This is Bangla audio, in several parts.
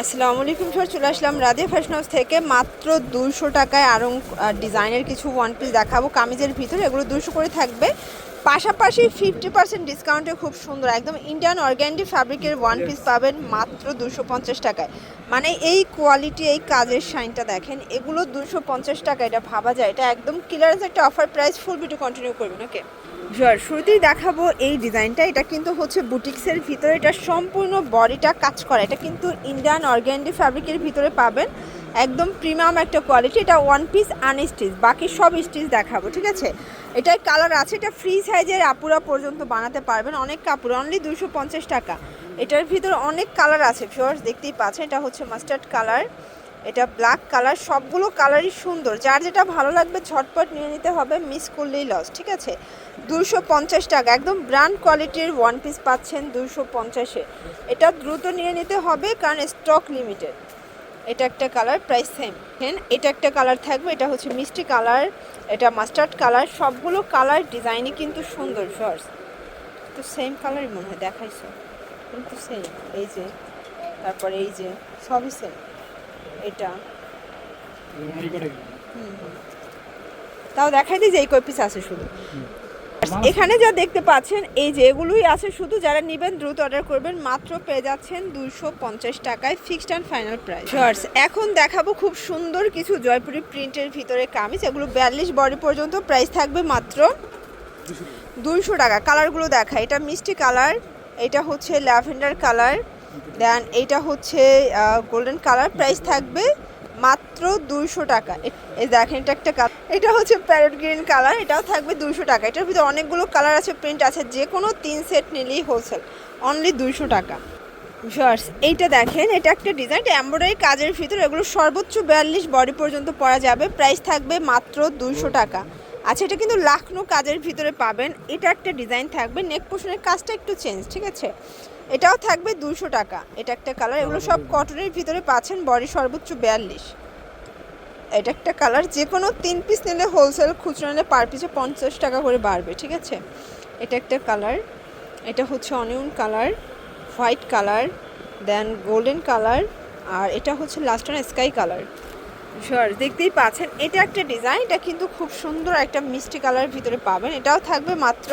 আসসালামু আলাইকুম স্যার চলে আসলাম রাধে ফ্যাশন হাউস থেকে। মাত্র দুশো টাকায় আরং ডিজাইনের কিছু ওয়ান পিস দেখাবো। কামিজের ভিতরে এগুলো দুশো করে থাকবে। পাশাপাশি ফিফটি পার্সেন্ট ডিসকাউন্টে খুব সুন্দর। একদম ইন্ডিয়ান অর্গ্যান্ডি ফ্যাব্রিকের ওয়ান পিস পাবেন মাত্র দুশো পঞ্চাশ টাকায়। মানে এই কোয়ালিটি এই কাজের শাইনটা দেখেন এগুলো দুশো পঞ্চাশ টাকা এটা ভাবা যায়। এটা একদম ক্লিয়ারেন্স একটা offer price full video continue করবেন ওকে জয় শুরুতেই দেখাবো এই ডিজাইনটা এটা কিন্তু হচ্ছে বুটিক্সের ভিতরে এটা সম্পূর্ণ বডিটা কাজ করা। এটা কিন্তু ইন্ডিয়ান অর্গ্যান্ডি ফ্যাব্রিকের ভিতরে পাবেন। একদম প্রিমিয়াম একটা কোয়ালিটি, এটা ওয়ান পিস আনস্টিচ বাকি সব স্টিচ দেখাবো, ঠিক আছে? এটার কালার আছে, এটা ফ্রি সাইজের আপুরা পর্যন্ত বানাতে পারবেন, অনেক কাপড় অনলি দুশো পঞ্চাশ টাকা। এটার ভিতর অনেক কালার আছে ফিওর্স দেখতেই পাচ্ছেন, এটা হচ্ছে মাস্টার্ড কালার এটা ব্ল্যাক কালার সবগুলো কালারই সুন্দর। যার যেটা ভালো লাগবে, ঝটপট নিয়ে নিতে হবে মিস করলেই লস ঠিক আছে? দুশো পঞ্চাশ টাকা, একদম ব্র্যান্ড কোয়ালিটির ওয়ান পিস পাচ্ছেন দুশো পঞ্চাশে। এটা দ্রুত নিয়ে নিতে হবে, কারণ স্টক লিমিটেড এটা একটা কালার প্রাইস সেম এটা একটা কালার থাকবে এটা হচ্ছে মিষ্টি কালার এটা মাস্টার্ড কালার সবগুলো কালার ডিজাইনই কিন্তু সুন্দর শর্টস তো সেম কালারই মনে হয় দেখাইছো? কিন্তু সেম এই যে তারপরে এই যে সবই সেম এটা। তাও দেখাই দিই যে এই কয় পিস আছে শুধু। এখানে যা দেখতে পাচ্ছেন, এই যে এগুলোই আছে, শুধু যারা নেবেন দ্রুত অর্ডার করবেন, মাত্র পেয়ে যাচ্ছেন দুশো পঞ্চাশ টাকায় fixed and final price shorts এখন দেখাবো খুব সুন্দর কিছু জয়পুরি প্রিন্টের ভিতরে কামিজ, এগুলো বিয়াল্লিশ বডি পর্যন্ত প্রাইস থাকবে মাত্র দুইশো টাকা। কালারগুলো দেখা, এটা মিষ্টি কালার এটা হচ্ছে ল্যাভেন্ডার কালার দেন এটা হচ্ছে গোল্ডেন কালার প্রাইস থাকবে মাত্র দুইশো টাকা। এই দেখেন এটা একটা কালার এটা হচ্ছে প্যারট গ্রিন কালার এটাও থাকবে দুইশো টাকা। এটার ভিতরে অনেকগুলো কালার আছে প্রিন্ট আছে যে কোনো তিন সেট নিলেই হোলসেল অনলি দুইশো টাকা। শর্টস এইটা দেখেন, এটা একটা ডিজাইন এমব্রয়ডারি কাজের ভিতরে, এগুলো সর্বোচ্চ বিয়াল্লিশ বডি পর্যন্ত পরা যাবে প্রাইস থাকবে মাত্র দুইশো টাকা। আচ্ছা এটা কিন্তু লাখনো কাজের ভিতরে পাবেন, এটা একটা ডিজাইন থাকবে নেক পোষণের কাজটা একটু চেঞ্জ ঠিক আছে? এটাও থাকবে দুশো টাকা, এটা একটা কালার এগুলো সব কটনের ভিতরে পাচ্ছেন বডি সর্বোচ্চ বিয়াল্লিশ। এটা একটা কালার যে কোনো তিন পিস নিলে হোলসেল খুচরো নিলে পার পিসে পঞ্চাশ টাকা করে বাড়বে ঠিক আছে? এটা একটা কালার এটা হচ্ছে onion colour white colour then golden colour আর এটা হচ্ছে last on sky colour. Sure দেখতেই পাচ্ছেন এটা একটা ডিজাইন এটা কিন্তু খুব সুন্দর একটা মিষ্টি কালার ভিতরে পাবেন। এটাও থাকবে মাত্র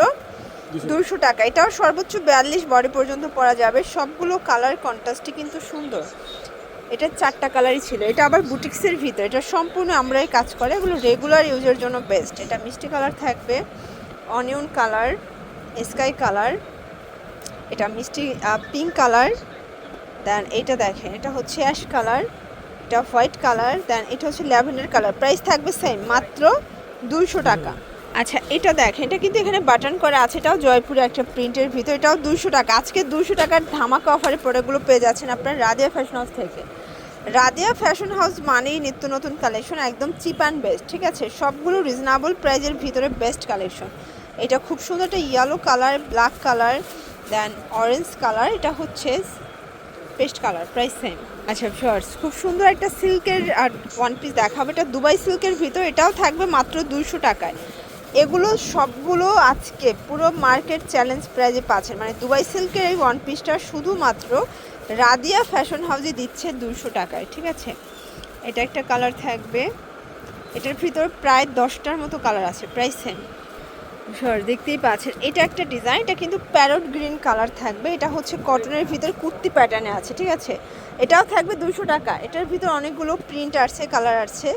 দুশো। টাকা। এটাও সর্বোচ্চ বিয়াল্লিশ বডি পর্যন্ত পরা যাবে সবগুলো কালার কন্ট্রাস্টই কিন্তু সুন্দর। এটা চারটা কালারই ছিল। এটা আবার বুটিক্সের ভিতর। এটা সম্পূর্ণ আমরাই কাজ করে। এগুলো রেগুলার ইউজের জন্য বেস্ট এটা মিষ্টি কালার থাকবে অনিয়ন কালার স্কাই কালার, এটা মিষ্টি পিঙ্ক কালার দেন এটা দেখেন, এটা হচ্ছে অ্যাশ কালার, এটা হোয়াইট কালার দেন এটা হচ্ছে ল্যাভেন্ডার কালার। প্রাইস থাকবে সেম মাত্র দুইশো টাকা। আচ্ছা এটা দেখেন এটা কিন্তু এখানে বাটন করা আছে এটাও জয়পুরে একটা প্রিন্টের ভিতর এটাও দুশো টাকা। আজকে দুশো টাকার ধামাকা অফারে প্রোডাক্টগুলো পেয়ে যাচ্ছেন আপনার রাদিয়া ফ্যাশন হাউস থেকে। রাদিয়া ফ্যাশন হাউস মানেই নিত্য নতুন কালেকশন একদম চিপ অ্যান্ড বেস্ট ঠিক আছে? সবগুলো রিজনেবল প্রাইজের ভিতরে বেস্ট কালেকশন এটা খুব সুন্দর একটা yellow colour black colour then orange colour এটা হচ্ছে পেস্ট কালার প্রাইস সেম আচ্ছা শর্টস খুব সুন্দর একটা সিল্কের আর ওয়ান পিস দেখাবো এটা দুবাই সিল্কের ভিতর এটাও থাকবে মাত্র দুশো টাকায়। এগুলো সবগুলো আজকে পুরো মার্কেট চ্যালেঞ্জ প্রাইজে পাচ্ছেন। মানে দুবাই সিল্কের এই ওয়ান পিসটা শুধুমাত্র রাদিয়া ফ্যাশন হাউসে দিচ্ছে দুশো টাকায়, ঠিক আছে? এটা একটা কালার থাকবে। এটার ভিতর প্রায় দশটার মতো কালার আছে, প্রায় সেম সর দেখতেই পাচ্ছেন। এটা একটা ডিজাইন এটা কিন্তু প্যারট গ্রিন কালার থাকবে। এটা হচ্ছে কটনের ভিতর কুর্তি প্যাটার্নে আছে, ঠিক আছে? এটাও থাকবে দুশো টাকা। এটার ভিতর অনেকগুলো প্রিন্ট আসছে কালার আসছে।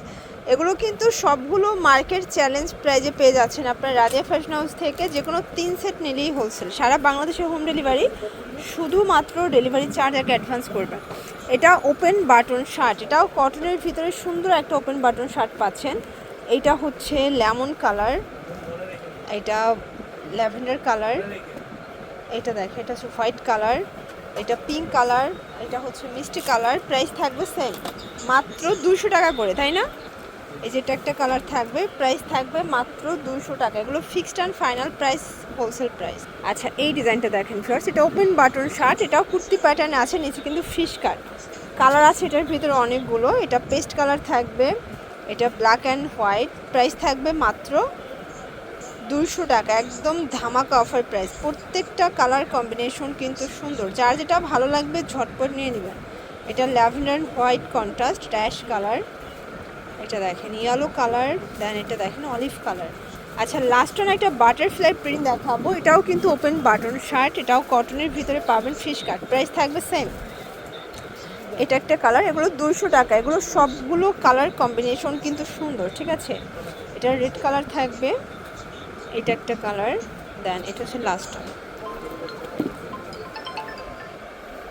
এগুলো কিন্তু সবগুলো মার্কেট চ্যালেঞ্জ প্রাইজে পেয়ে যাচ্ছেন আপনার রাজিয়া ফ্যাশন হাউস থেকে যে কোনো তিন সেট নিলেই হোলসেল সারা বাংলাদেশের হোম ডেলিভারি শুধুমাত্র ডেলিভারি চার্জ একটা অ্যাডভান্স করবেন এটা ওপেন বাটন শার্ট এটাও কটনের ভিতরে সুন্দর একটা ওপেন বাটন শার্ট পাচ্ছেন। এইটা হচ্ছে লেমন কালার এটা ল্যাভেন্ডার কালার এটা দেখে এটা হচ্ছে হোয়াইট কালার এটা পিঙ্ক কালার এটা হচ্ছে মিষ্টি কালার প্রাইস থাকবে সেম মাত্র দুশো টাকা করে, তাই না? এই যে এটা একটা কালার থাকবে প্রাইস থাকবে মাত্র দুশো টাকা। এগুলো fixed and final price wholesale price আচ্ছা এই ডিজাইনটা দেখেন ফার্স্ট এটা ওপেন বাটন শার্ট এটাও কুর্তি প্যাটার্নে আছে, নিচে কিন্তু ফিশ কাট কালার আছে এটার ভিতরে অনেকগুলো, এটা পেস্ট কালার থাকবে, এটা ব্ল্যাক অ্যান্ড হোয়াইট প্রাইস থাকবে মাত্র দুশো টাকা, একদম ধামাকা অফার প্রাইস প্রত্যেকটা কালার কম্বিনেশন কিন্তু সুন্দর। যার যেটা ভালো লাগবে ঝটপট নিয়ে নেবেন। এটা lavender white contrast dash colour এটা দেখেন ইয়েলো কালার দেন এটা দেখেন অলিভ কালার আচ্ছা লাস্ট অন একটা বাটারফ্লাই প্রিন্ট দেখাবো। এটাও কিন্তু ওপেন বাটন শার্ট এটাও কটনের ভিতরে পাবেন ফিশ কাট প্রাইস থাকবে সেম এটা একটা কালার এগুলো দুইশো টাকা। এগুলো সবগুলো কালার কম্বিনেশন কিন্তু সুন্দর, ঠিক আছে? এটা রেড কালার থাকবে। এটা একটা কালার দেন এটা হচ্ছে লাস্ট